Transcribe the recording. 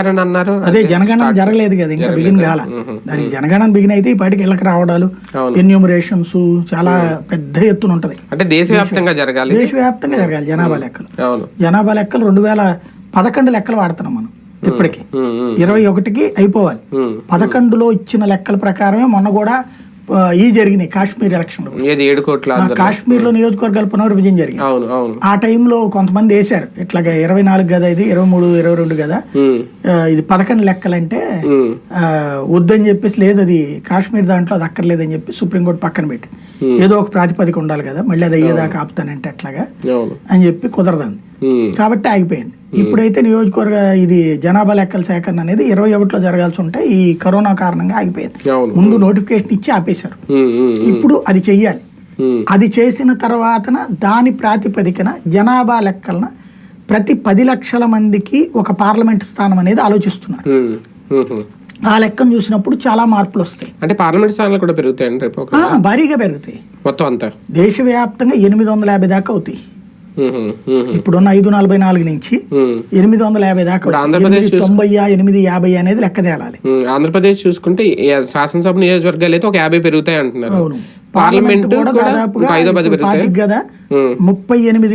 అని అన్నారు. అదే జనగణన జరగలేదు కదా ఇంకా బిగిన్ కాల. దానికి జనగణన బిగిన్ అయితే ఈ పాటికి ఇళ్ళకి రావడాలు ఎన్యూమరేషన్స్ చాలా పెద్ద ఎత్తున ఉంటది. అంటే దేశవ్యాప్తంగా జరగాలి దేశవ్యాప్తంగా జరగాలి జనాభా లెక్కలు. జనాభా లెక్కలు రెండు వేల పదకొండు లెక్కలు వాడుతున్నాం మనం ఇప్పటికి. ఇరవై ఒకటికి అయిపోవాలి. పదకొండులో ఇచ్చిన లెక్కల ప్రకారమే మొన్న కూడా ఈ జరిగినాయి కాశ్మీర్ ఎలక్షన్లు. ఏది ఏడు కోట్ల అందరూ కాశ్మీర్లో నియోజకవర్గాల పునర్విభజన జరిగింది. అవును అవును. ఆ టైంలో కొంతమంది వేశారు. ఇట్లాగా ఇరవై నాలుగు కదా ఇది ఇరవై మూడు ఇరవై రెండు కదా ఇది పదకొండు లెక్కలంటే వద్దని చెప్పేసి లేదు అది కాశ్మీర్ దాంట్లో అది అక్కర్లేదని చెప్పి సుప్రీంకోర్టు పక్కన పెట్టి. ఏదో ఒక ప్రాతిపదిక ఉండాలి కదా మళ్ళీ అది అయ్యేదాకా ఆపుతానంటే అట్లాగా అని చెప్పి కుదరదండి కాబట్టి ఆగిపోయింది. ఇప్పుడైతే నియోజకవర్గ ఇది జనాభా లెక్కల సేకరణ అనేది ఇరవై ఒకటిలో జరగాల్సి ఉంటే ఈ కరోనా కారణంగా ఆగిపోయింది. ముందు నోటిఫికేషన్ ఇచ్చి ఆపేశారు. ఇప్పుడు అది చెయ్యాలి. అది చేసిన తర్వాతన దాని ప్రాతిపదికన జనాభా లెక్కలన ప్రతి పది లక్షల మందికి ఒక పార్లమెంట్ స్థానం అనేది ఆలోచిస్తున్నారు. ఆ లెక్కను చూసినప్పుడు చాలా మార్పులు వస్తాయి. అంటే పార్లమెంట్ స్థానాలు కూడా ఆ, భారీగా పెరుగుతాయి. మొత్తం అంతా. దేశవ్యాప్తంగా ఎనిమిది వందల యాభై దాకా అవుతాయి. ఇప్పుడున్న ఐదు నలభై నాలుగు నుంచి. ఎనిమిది వందల యాభై దాకా. ఆంధ్రప్రదేశ్ తొంభై ఎనిమిది యాభై అనేది లెక్క తేలాలి ఆంధ్రప్రదేశ్ చూసుకుంటే శాసనసభ నియోజకవర్గాలు అయితే ఒక యాభై పెరుగుతాయి అంటున్నారు పార్లమెంట్ కూడా దాదాపుగా కదా. ముప్పై ఎనిమిది నుంచి